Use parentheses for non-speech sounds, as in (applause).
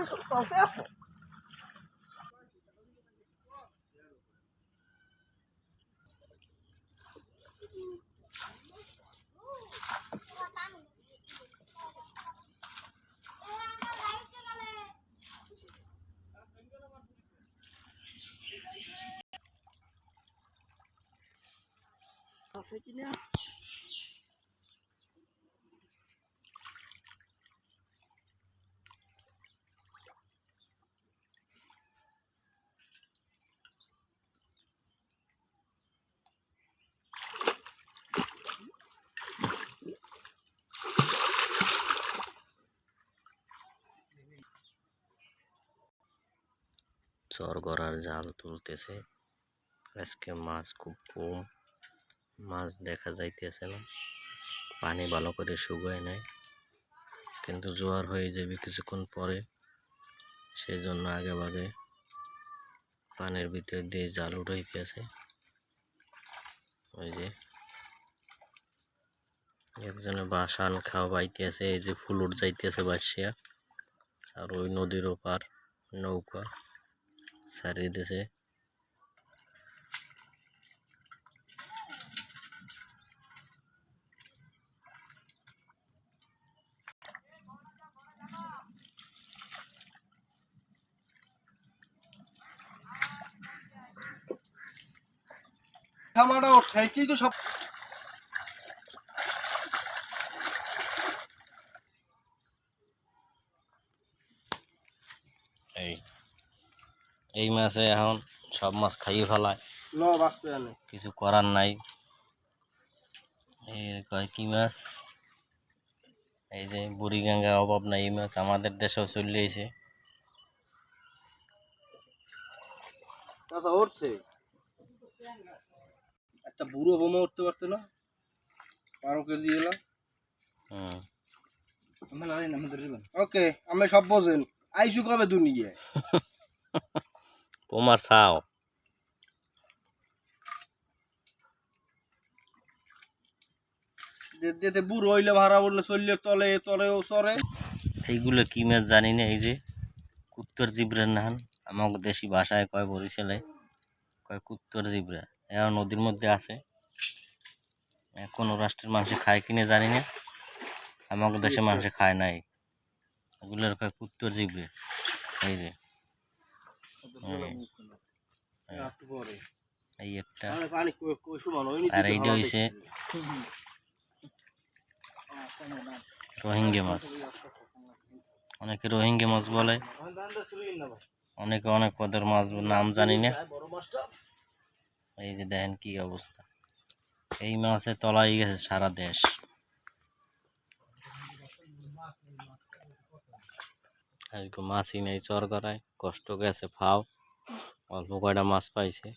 কি চলতে আছে আছে চর গড়ার জাল তুলতেছে। আজকে মাছ খুব কম। মাছ দেখা যাইতেছে না। পানি ভালো করে শুকায় নাই। কিন্তু জোয়ার হয়ে যাবে কিছুক্ষণ পরে। সেই জন্য আগে ভাগে পানির ভিতর দিয়ে জাল উঠাইতেছে। ওই যে একজনে বাসান খাওয়া বাইতেছে এই যে ফুলুর যাইতেছে বাসিয়া আর ওই নদীর ওপার নৌকা। সারিয়ে দিছে খামাটা ওঠাইতেই তো সব এই এই মাছে এখন সব মাছ খাইয়ে ফেলায়। ন কিছু করার নাই। এই কয় কি মাছ? এই যে বুড়িগঙ্গা অভাব নাই এই মাছ আমাদের দেশেও চলে এসে আচ্ছা উঠছে একটা বুড়ো বোমা উঠতে পারতো না? বারো কেজি এলাম হুম। ওকে আমি সব বোঝেন। আইসু কবে দুনিয়ে (laughs) তোমার চাও। যেতে বুড়ো হইলে ভাড়া বললে চললে তলে তলেও চরে। এইগুলো কি মাছ জানি না এই যে কুত্তর জিবরের নাহান। আমাকে দেশি ভাষায় কয় বরিশালে কয় কুত্তর জিবরা। এরা নদীর মধ্যে আছে। কোনো রাষ্ট্রের মানুষে খায় কিনে জানি না। আমাকে দেশে মানুষে খায় নাই। এগুলোর কয় কুত্তর জিবরে। এই যে। এই একটা। আর এইটা হইছে রোহিঙ্গা মাছ। অনেকে রোহিঙ্গা মাছ বলে। অনেকে অনেক পদের মাছ নাম জানি না। এই যে দেখেন কি অবস্থা। এই মাছের তলাই গেছে সারা দেশ। আজকে মাছই নেই চর করায় কষ্ট গেছে ফাও। অল্প কয়টা মাছ পাইছে।